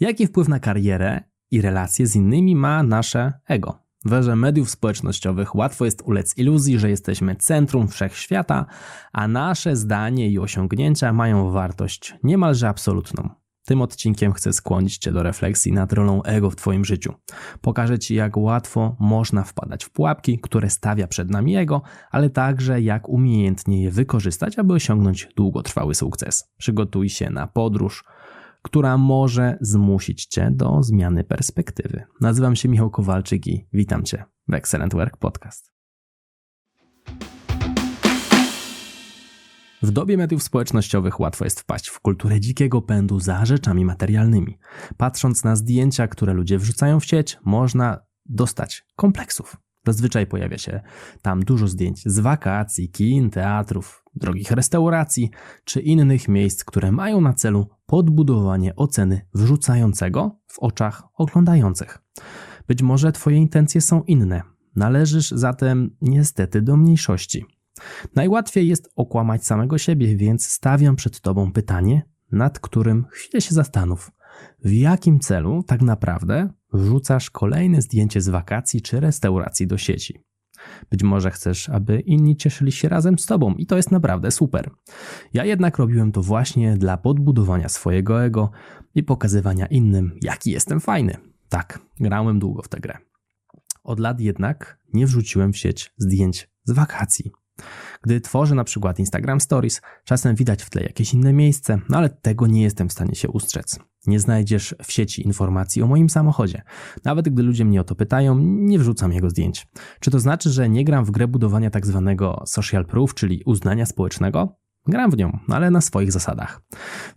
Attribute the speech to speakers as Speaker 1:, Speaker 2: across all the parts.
Speaker 1: Jaki wpływ na karierę i relacje z innymi ma nasze ego? W erze mediów społecznościowych łatwo jest ulec iluzji, że jesteśmy centrum wszechświata, a nasze zdanie i osiągnięcia mają wartość niemalże absolutną. Tym odcinkiem chcę skłonić Cię do refleksji nad rolą ego w Twoim życiu. Pokażę Ci, jak łatwo można wpadać w pułapki, które stawia przed nami ego, ale także jak umiejętnie je wykorzystać, aby osiągnąć długotrwały sukces. Przygotuj się na podróż, która może zmusić Cię do zmiany perspektywy. Nazywam się Michał Kowalczyk i witam Cię w Excellent Work Podcast. W dobie mediów społecznościowych łatwo jest wpaść w kulturę dzikiego pędu za rzeczami materialnymi. Patrząc na zdjęcia, które ludzie wrzucają w sieć, można dostać kompleksów. Zazwyczaj pojawia się tam dużo zdjęć z wakacji, kin, teatrów, drogich restauracji czy innych miejsc, które mają na celu podbudowanie oceny wrzucającego w oczach oglądających. Być może Twoje intencje są inne. Należysz zatem niestety do mniejszości. Najłatwiej jest okłamać samego siebie, więc stawiam przed Tobą pytanie, nad którym chwilę się zastanów. W jakim celu tak naprawdę wrzucasz kolejne zdjęcie z wakacji czy restauracji do sieci? Być może chcesz, aby inni cieszyli się razem z Tobą i to jest naprawdę super. Ja jednak robiłem to właśnie dla podbudowania swojego ego i pokazywania innym, jaki jestem fajny. Tak, grałem długo w tę grę. Od lat jednak nie wrzuciłem w sieć zdjęć z wakacji. Gdy tworzę na przykład Instagram Stories, czasem widać w tle jakieś inne miejsce, no ale tego nie jestem w stanie się ustrzec. Nie znajdziesz w sieci informacji o moim samochodzie. Nawet gdy ludzie mnie o to pytają, nie wrzucam jego zdjęć. Czy to znaczy, że nie gram w grę budowania tak zwanego social proof, czyli uznania społecznego? Gram w nią, ale na swoich zasadach.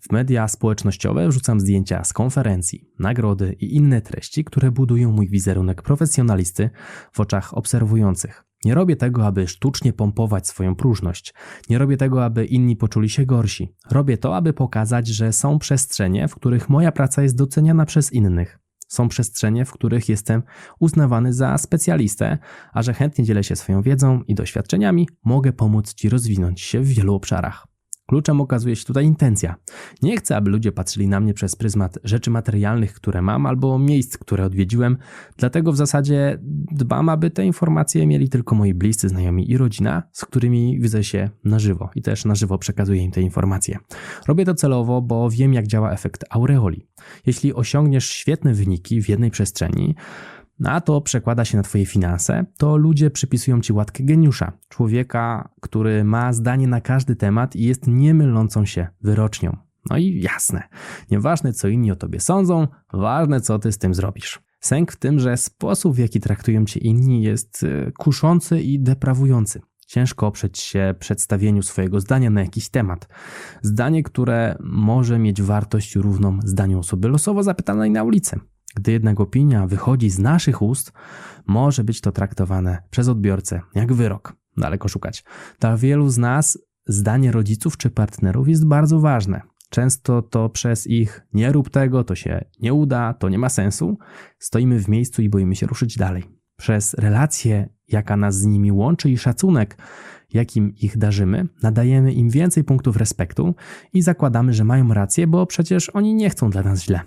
Speaker 1: W media społecznościowe wrzucam zdjęcia z konferencji, nagrody i inne treści, które budują mój wizerunek profesjonalisty w oczach obserwujących. Nie robię tego, aby sztucznie pompować swoją próżność. Nie robię tego, aby inni poczuli się gorsi. Robię to, aby pokazać, że są przestrzenie, w których moja praca jest doceniana przez innych. Są przestrzenie, w których jestem uznawany za specjalistę, a że chętnie dzielę się swoją wiedzą i doświadczeniami, mogę pomóc Ci rozwinąć się w wielu obszarach. Kluczem okazuje się tutaj intencja. Nie chcę, aby ludzie patrzyli na mnie przez pryzmat rzeczy materialnych, które mam, albo miejsc, które odwiedziłem, dlatego w zasadzie dbam, aby te informacje mieli tylko moi bliscy, znajomi i rodzina, z którymi widzę się na żywo i też na żywo przekazuję im te informacje. Robię to celowo, bo wiem, jak działa efekt aureoli. Jeśli osiągniesz świetne wyniki w jednej przestrzeni, a to przekłada się na Twoje finanse, to ludzie przypisują Ci łatkę geniusza, człowieka, który ma zdanie na każdy temat i jest niemylącą się wyrocznią. No i jasne, nieważne co inni o Tobie sądzą, ważne co Ty z tym zrobisz. Sęk w tym, że sposób w jaki traktują Cię inni jest e, kuszący i deprawujący. Ciężko oprzeć się przedstawieniu swojego zdania na jakiś temat. Zdanie, które może mieć wartość równą zdaniu osoby losowo zapytanej na ulicy. Gdy jednak opinia wychodzi z naszych ust, może być to traktowane przez odbiorcę jak wyrok. Daleko szukać. Dla wielu z nas zdanie rodziców czy partnerów jest bardzo ważne. Często to przez ich nie rób tego, to się nie uda, to nie ma sensu. Stoimy w miejscu i boimy się ruszyć dalej. Przez relację, jaka nas z nimi łączy i szacunek, jakim ich darzymy, nadajemy im więcej punktów respektu i zakładamy, że mają rację, bo przecież oni nie chcą dla nas źle.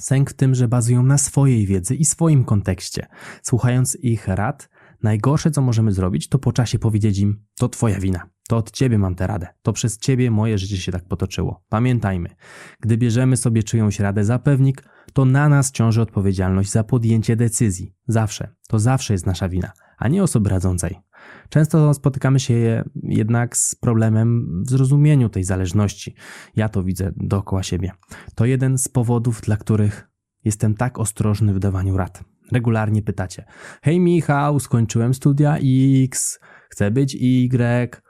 Speaker 1: Sęk w tym, że bazują na swojej wiedzy i swoim kontekście. Słuchając ich rad, najgorsze co możemy zrobić, to po czasie powiedzieć im: To twoja wina, to od ciebie mam tę radę, to przez ciebie moje życie się tak potoczyło. Pamiętajmy, gdy bierzemy sobie czyjąś radę za pewnik, to na nas ciąży odpowiedzialność za podjęcie decyzji. Zawsze, to zawsze jest nasza wina, a nie osoby radzącej. Często spotykamy się jednak z problemem w zrozumieniu tej zależności. Ja to widzę dookoła siebie. To jeden z powodów, dla których jestem tak ostrożny w dawaniu rad. Regularnie pytacie: Hej Michał, skończyłem studia X, chcę być Y.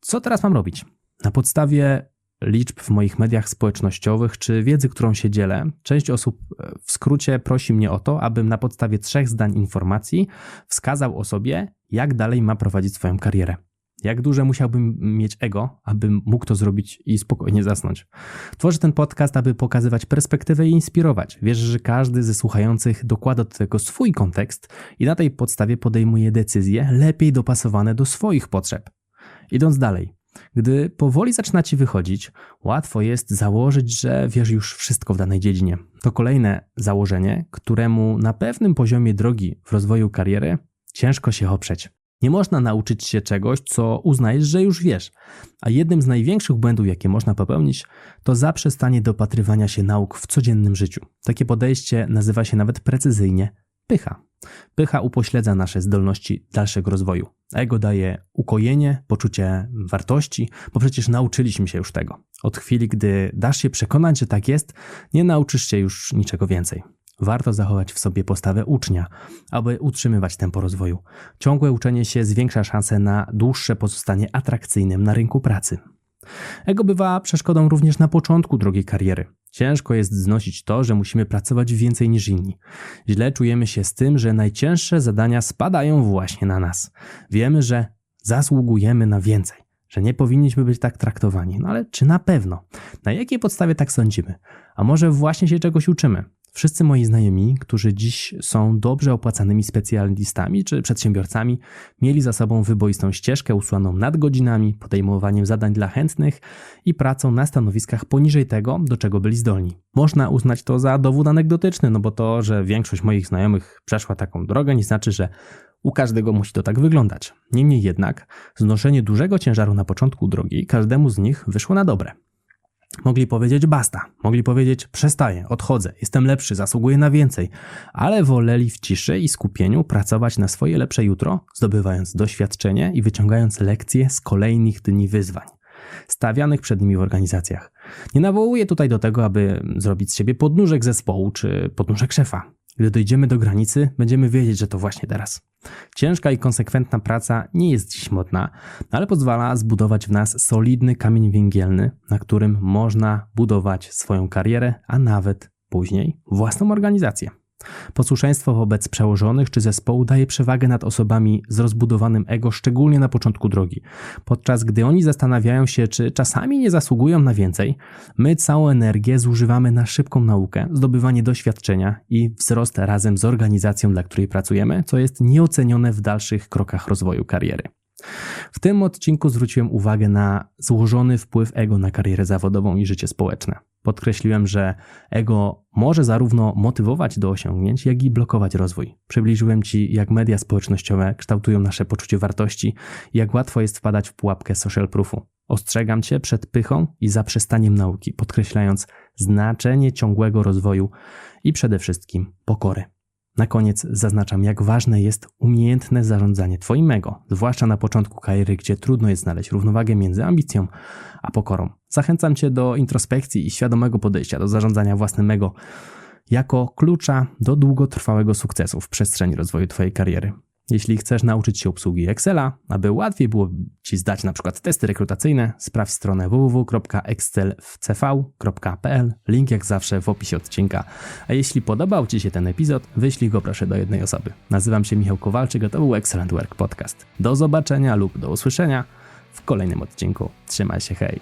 Speaker 1: Co teraz mam robić? Na podstawie liczb w moich mediach społecznościowych czy wiedzy, którą się dzielę, część osób e, w skrócie prosi mnie o to, abym na podstawie trzech zdań informacji wskazał osobie, jak dalej ma prowadzić swoją karierę. Jak duże musiałbym mieć ego, abym mógł to zrobić i spokojnie zasnąć. Tworzę ten podcast, aby pokazywać perspektywę i inspirować. Wierzę, że każdy ze słuchających dokłada do tego swój kontekst i na tej podstawie podejmuje decyzje lepiej dopasowane do swoich potrzeb. Idąc dalej, Gdy powoli zaczyna ci wychodzić, łatwo jest założyć, że wiesz już wszystko w danej dziedzinie. To kolejne założenie, któremu na pewnym poziomie drogi w rozwoju kariery ciężko się oprzeć. Nie można nauczyć się czegoś, co uznajesz, że już wiesz. A jednym z największych błędów, jakie można popełnić, to zaprzestanie dopatrywania się nauk w codziennym życiu. Takie podejście nazywa się nawet precyzyjnie pycha. Pycha upośledza nasze zdolności dalszego rozwoju. Ego daje ukojenie, poczucie wartości, bo przecież nauczyliśmy się już tego. Od chwili, gdy dasz się przekonać, że tak jest, nie nauczysz się już niczego więcej. Warto zachować w sobie postawę ucznia, aby utrzymywać tempo rozwoju. Ciągłe uczenie się zwiększa szanse na dłuższe pozostanie atrakcyjnym na rynku pracy. Ego bywa przeszkodą również na początku drogiej kariery. Ciężko jest znosić to, że musimy pracować więcej niż inni. Źle czujemy się z tym, że najcięższe zadania spadają właśnie na nas. Wiemy, że zasługujemy na więcej, że nie powinniśmy być tak traktowani. No ale czy na pewno? Na jakiej podstawie tak sądzimy? A może właśnie się czegoś uczymy? Wszyscy moi znajomi, którzy dziś są dobrze opłacanymi specjalistami czy przedsiębiorcami, mieli za sobą wyboistą ścieżkę usłaną nadgodzinami, podejmowaniem zadań dla chętnych i pracą na stanowiskach poniżej tego, do czego byli zdolni. Można uznać to za dowód anegdotyczny, no bo to, że większość moich znajomych przeszła taką drogę, nie znaczy, że u każdego musi to tak wyglądać. Niemniej jednak, znoszenie dużego ciężaru na początku drogi każdemu z nich wyszło na dobre. Mogli powiedzieć basta, mogli powiedzieć przestaję, odchodzę, jestem lepszy, zasługuję na więcej, ale woleli w ciszy i skupieniu pracować na swoje lepsze jutro, zdobywając doświadczenie i wyciągając lekcje z kolejnych dni wyzwań stawianych przed nimi w organizacjach. Nie nawołuję tutaj do tego, aby zrobić z siebie podnóżek zespołu czy podnóżek szefa. Gdy dojdziemy do granicy, będziemy wiedzieć, że to właśnie teraz. Ciężka i konsekwentna praca nie jest dziś modna, ale pozwala zbudować w nas solidny kamień węgielny, na którym można budować swoją karierę, a nawet później własną organizację. Posłuszeństwo wobec przełożonych czy zespołu daje przewagę nad osobami z rozbudowanym ego, szczególnie na początku drogi. Podczas gdy oni zastanawiają się, czy czasami nie zasługują na więcej, my całą energię zużywamy na szybką naukę, zdobywanie doświadczenia i wzrost razem z organizacją, dla której pracujemy, co jest nieocenione w dalszych krokach rozwoju kariery. W tym odcinku zwróciłem uwagę na złożony wpływ ego na karierę zawodową i życie społeczne. Podkreśliłem, że ego może zarówno motywować do osiągnięć, jak i blokować rozwój. Przybliżyłem Ci, jak media społecznościowe kształtują nasze poczucie wartości i jak łatwo jest wpadać w pułapkę social proofu. Ostrzegam Cię przed pychą i zaprzestaniem nauki, podkreślając znaczenie ciągłego rozwoju i przede wszystkim pokory. Na koniec zaznaczam, jak ważne jest umiejętne zarządzanie Twoim ego, zwłaszcza na początku kariery, gdzie trudno jest znaleźć równowagę między ambicją a pokorą. Zachęcam Cię do introspekcji i świadomego podejścia do zarządzania własnym ego jako klucza do długotrwałego sukcesu w przestrzeni rozwoju Twojej kariery. Jeśli chcesz nauczyć się obsługi Excela, aby łatwiej było Ci zdać na przykład testy rekrutacyjne, sprawdź stronę www.excelwcv.pl. Link jak zawsze w opisie odcinka. A jeśli podobał Ci się ten epizod, wyślij go proszę do jednej osoby. Nazywam się Michał Kowalczyk, a to był Excellent Work Podcast. Do zobaczenia lub do usłyszenia w kolejnym odcinku. Trzymaj się, hej!